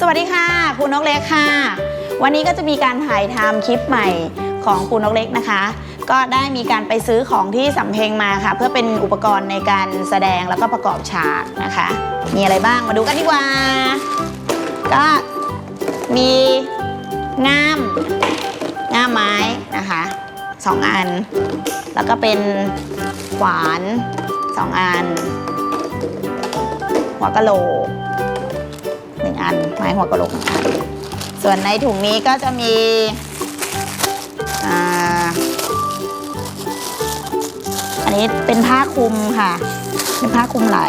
สวัสดีค่ะครูนกเล็กค่ะ วันนี้ก็จะมีการถ่ายทำคลิปใหม่ของครูนกเล็กนะคะ ก็ได้มีการไปซื้อของที่สำเพ็งมาค่ะ เพื่อเป็นอุปกรณ์ในการแสดงแล้วก็ประกอบฉากนะคะ มีอะไรบ้างมาดูกันดีกว่า ก็มีง่ามง่ามไม้นะคะสองอัน แล้วก็เป็นขวานสองอันหัวกะโหลก อัน ไม้หัวกะโหลกอันส่วนในถุงนี้ก็จะมีอันนี้เป็นผ้าคลุมค่ะ เป็นผ้าคลุมไหล่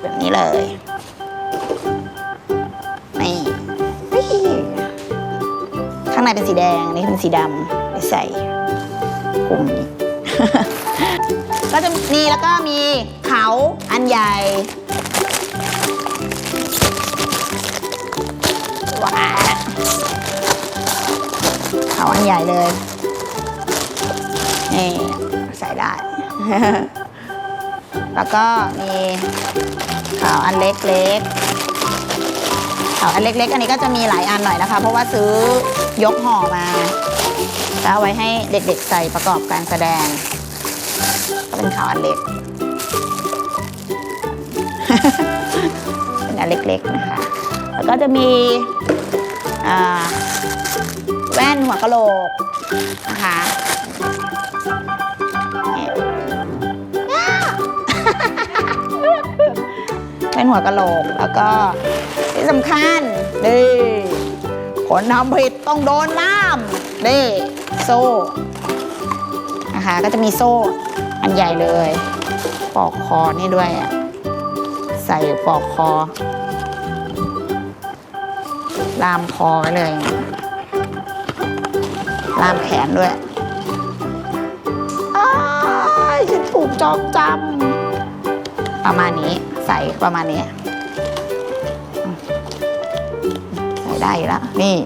แบบนี้เลยนี่ข้างในเป็นสีแดง อันนี่เป็นสีดำไปใส่คลุมนี้ ก็จะมีแล้วก็มีเขาอันใหญ่ ว้าเขาอันใหญ่เลย นี่ ใส่ได้ แล้วก็มีเขาอันเล็กๆเขาอันเล็กๆ อันนี้ก็จะมีหลายอันหน่อยนะคะ เพราะว่าซื้อยกห่อมาก็เอาไว้ให้เด็กๆใส่ประกอบการแสดง เป็นขาวอันเล็ก เป็นอันเล็กๆนะคะ แล้วก็จะมีแว่นหัวกะโหลกนะคะนี่แว่นหัวกะโหลกแล้วก็ที่สำคัญนี่คนทำผิดต้องโดนล่ามนี่โซ่นะคะก็จะมีโซ่ อันใหญ่เลยปอกคอนี่ด้วยอะใส่ปอกคอลามคอไว้เลยลามแขนด้วยฉันถูกจองจำประมาณนี้ใส่ประมาณนี้ ใส่ได้แล้วนี่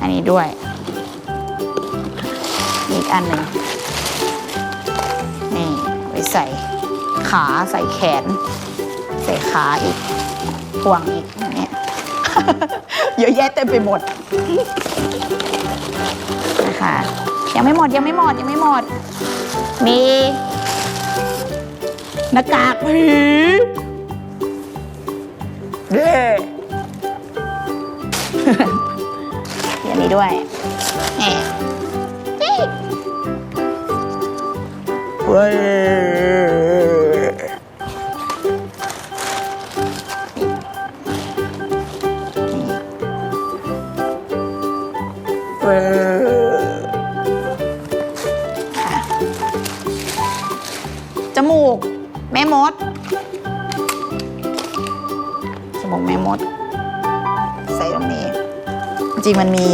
อันนี้ด้วย อีกอันหนึ่ง ใส่ขาใส่แขน ใส่ขาอีกพวงอีกเนี่ยเยอะแยะเต็มไปหมดนะคะยังไม่หมดยังไม่หมดยังไม่หมด มีหน้ากากผีเด้มีอันนี้ด้วยนี่เว้ยเว้ยอ่ จมูก แม่มด จมูกแม่มด ใส่ตรงนี้ จริงมันมี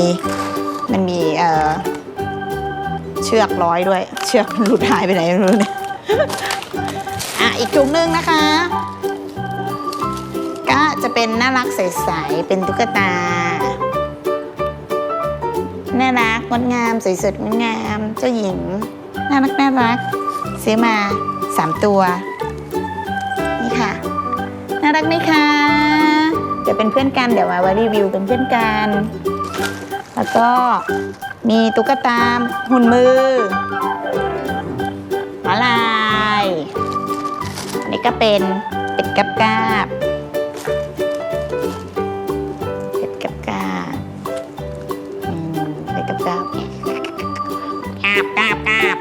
มันมีเอ่อเชือกร้อยด้วย ชือกมันหลุดหายไปไหนไม่รู้เนี่ยอะอีกถุงนึงนะคะ ก็จะเป็นน่ารักใสๆเป็นตุ๊กตา น่ารักงดงามสวยสดงดงาม เจ้าหญิง น่ารักน่ารักซื้อมาสามตัว นี่ค่ะ น่ารักไหมคะเดี๋ยวเป็นเพื่อนกันเดี๋ยวมาไว้รีวิวเป็นเพื่อนกัน แล้วก็มีตุ๊กตาหุ่นมือ นนี้ก็เป็นเป็ดกับกาบเป็ดกับกาบอืมเป็ดกับกาบกาบกาบกาบ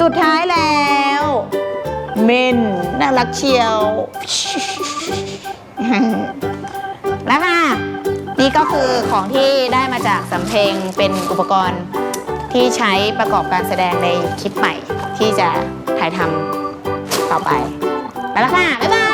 สุดท้ายแล้วเมนน่ารักเชียวแล้วค่ะนี่ก็คือของที่ได้มาจากสำเพ็งเป็นอุปกรณ์ ที่ใช้ประกอบการแสดงในคลิปใหม่ที่จะถ่ายทำต่อไป ไปแล้วค่ะ บ๊ายบาย